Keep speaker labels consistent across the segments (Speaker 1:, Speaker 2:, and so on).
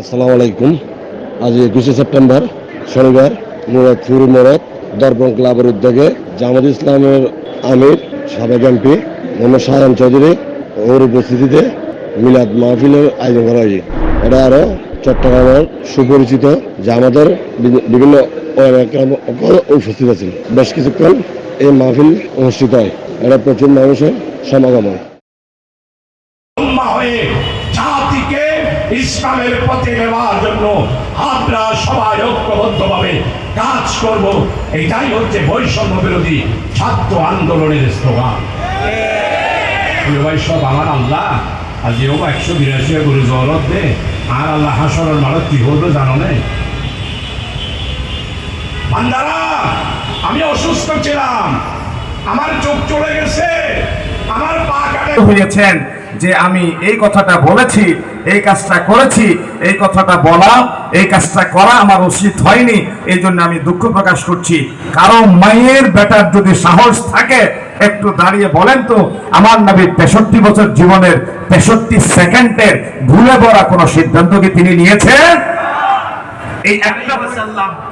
Speaker 1: আসসালামু আলাইকুম। আজ একুশে সেপ্টেম্বর শনিবার মুরাদপুর মোড়ক দর্পণ ক্লাবের উদ্যোগে জামাত ইসলামের আমির, সাবেক এমপি মোহাম্মদ শাহজাহান চৌধুরী ওর উপস্থিতিতে মিলাদ মাহফিলের আয়োজন করা হয়েছে। এটা আরও চট্টগ্রামের সুপরিচিত আমাদের বিভিন্ন উপস্থিত আছেন। বেশ কিছুক্ষণ এই মাহফিল অনুষ্ঠিত হয়। এটা প্রচুর মানুষের সমাগম হয়।
Speaker 2: ইসলামের পথে নেওয়ার জন্য আমরা সবাই ঐক্যবদ্ধভাবে কাজ করব। এটাই হচ্ছে বৈষম্য বিরোধী ছাত্র আন্দোলনের স্লোগান। সব আমার আল্লাহ। যে হোক, একশো বিরাশি গুরু জরত দে আর আল্লাহ হাসরের মারত কি করবে জানো নেই? বান্দারা, আমি অসুস্থ ছিলাম। আমার চোখ চলে গেছে। আমার পা কাটে
Speaker 3: হয়েছেন। যে আমি এই কথাটা বলেছি, এই কাজটা করেছি, এই কথাটা বলা, এই কাজটা করা আমার উচিত হয়নি, এই জন্য আমি দুঃখ প্রকাশ করছি। কারণ মায়ের বেটার যদি সাহস থাকে, একটু দাঁড়িয়ে বলেন তো, আমার নবীর তেষট্টি বছর জীবনের তেষট্টি সেকেন্ডের ভুলে পড়া কোনো সিদ্ধান্ত কি তিনি নিয়েছেন? এই একটা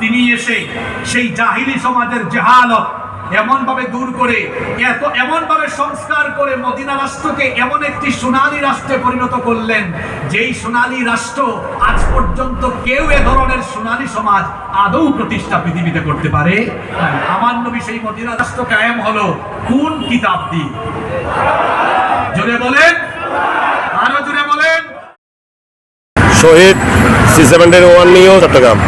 Speaker 4: তিনি এসে সেই জাহিলি সমাজের জাহালত এমন ভাবে দূর করে, এত এমন ভাবে সংস্কার করে মদিনা রাষ্ট্রকে এমন একটি সোনালী রাষ্ট্রে পরিণত করলেন, যেই সোনালী রাষ্ট্র আজ পর্যন্ত কেউ এ ধরনের সোনালী সমাজ আদৌ প্রতিষ্ঠা পৃথিবীতে করতে পারে? আমার নবী সেই মদিনা রাষ্ট্র কায়েম হলো কোন কিতাব দিয়ে? জোরে বলেন, আরও জোরে বলেন।
Speaker 1: শহীদ সি সেভেন্টিন ওয়ান নিয়েও চট্টগ্রাম।